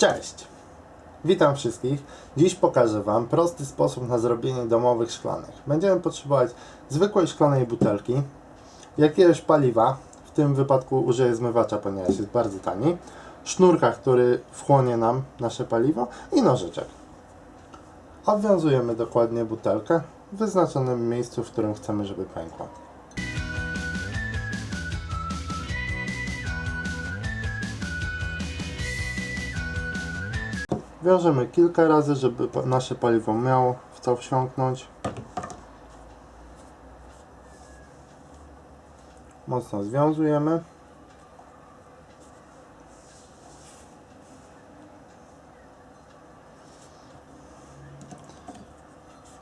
Cześć! Witam wszystkich. Dziś pokażę Wam prosty sposób na zrobienie domowych szklanek. Będziemy potrzebować zwykłej szklanej butelki, jakiegoś paliwa, w tym wypadku użyję zmywacza, ponieważ jest bardzo tani, sznurka, który wchłonie nam nasze paliwo i nożyczek. Odwiązujemy dokładnie butelkę w wyznaczonym miejscu, w którym chcemy, żeby pękła. Wiążemy kilka razy, żeby nasze paliwo miało w co wsiąknąć. Mocno związujemy.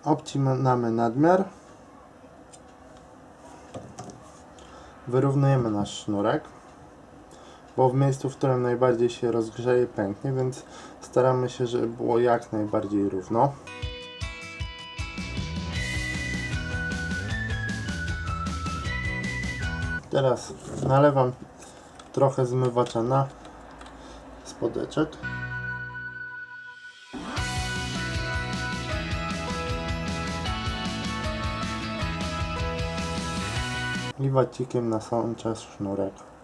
Obcinamy nadmiar. Wyrównujemy nasz sznurek bo w miejscu, w którym najbardziej się rozgrzeje, pęknie, więc staramy się, żeby było jak najbardziej równo. Teraz nalewam trochę zmywacza na spodeczek. I wacikiem na sam czas sznurek.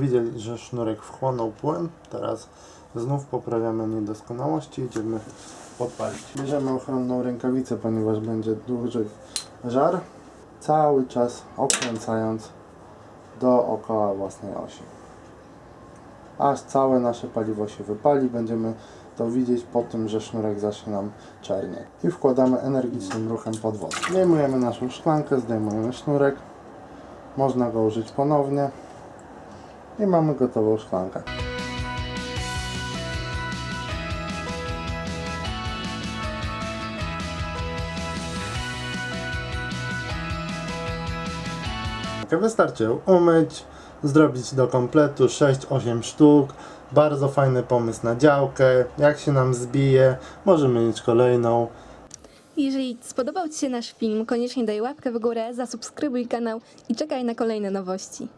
Widzieli, że sznurek wchłonął płyn. Teraz znów poprawiamy niedoskonałości. Idziemy podpalić. Bierzemy ochronną rękawicę, ponieważ będzie duży żar. Cały czas okręcając dookoła własnej osi. Aż całe nasze paliwo się wypali. Będziemy to widzieć po tym, że sznurek zacznie nam czernieć. I wkładamy energicznym ruchem pod wodę. Zdejmujemy naszą szklankę, zdejmujemy sznurek. Można go użyć ponownie i mamy gotową szklankę. Wystarczy umyć, zrobić do kompletu 6-8 sztuk. Bardzo fajny pomysł na działkę. Jak się nam zbije, możemy mieć kolejną. Jeżeli spodobał Ci się nasz film, koniecznie daj łapkę w górę, zasubskrybuj kanał i czekaj na kolejne nowości.